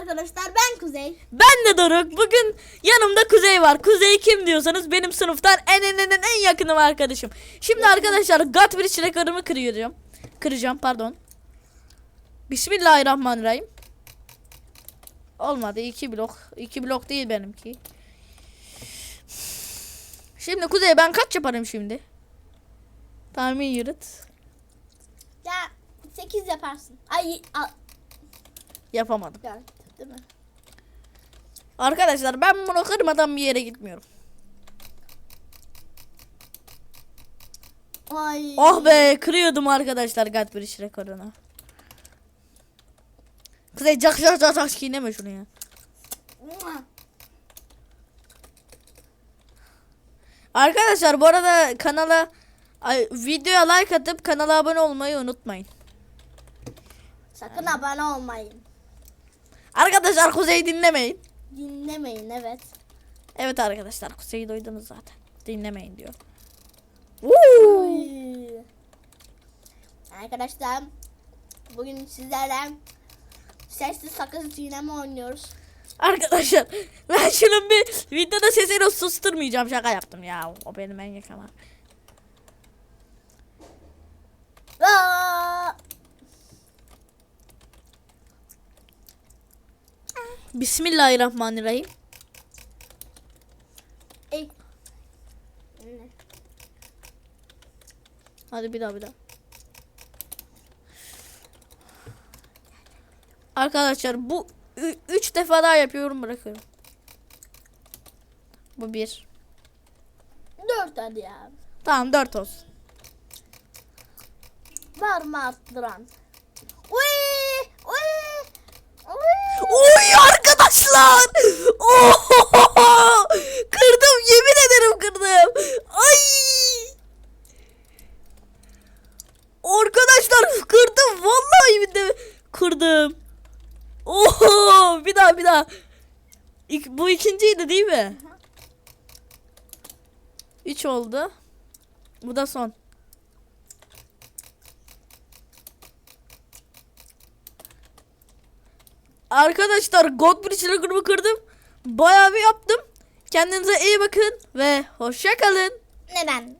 arkadaşlar ben Kuzey. Ben de Doruk. Bugün yanımda Kuzey var. Kuzey kim diyorsanız benim sınıftan en en en en, yakınım arkadaşım. Şimdi arkadaşlar Godbridge rekorumu kırıyorum. Kıracağım pardon. Bismillahirrahmanirrahim. Olmadı iki blok. iki blok değil benimki. Şimdi Kuzey ben kaç yaparım şimdi? Tahmin yürüt. Ya 8 yaparsın. Ay a, Yapamadım. ya, değil mi? Arkadaşlar ben bunu kırmadan bir yere gitmiyorum. Ay. Oh be kırıyordum arkadaşlar Godbridge rekorunu. Kuzey cak cak cak cak çiğneme şunu ya. Arkadaşlar bu arada kanala ay, videoya like atıp kanala abone olmayı unutmayın. Sakın abone olmayın. Arkadaşlar Kuzey dinlemeyin. Dinlemeyin evet. Evet arkadaşlar Kuzey'i duydunuz zaten. Dinlemeyin diyor. Arkadaşlar bugün sizlerle sessiz sakız çiğneme oynuyoruz. Arkadaşlar ben şunun bir videoda sesini susturmayacağım şaka yaptım ya. O benim en yakın. Bismillahirrahmanirrahim. Ey. Hadi bir daha bir daha. Arkadaşlar bu üç defa daha yapıyorum bırakıyorum. Bu bir. Dört hadi ya. Tamam dört olsun. Var mı arttıran? Uy! Uy! Oy arkadaşlar. Ohohoho! Kırdım yemin ederim kırdım. Ay. Arkadaşlar kırdım vallahi bir de kırdım. Oho bir daha bir daha. İk, bu ikinciydi değil mi? Üç oldu. Bu da son. Arkadaşlar Godbridge rekorumu kırdım. Bayağı bir yaptım. Kendinize iyi bakın ve hoşça kalın. Neden?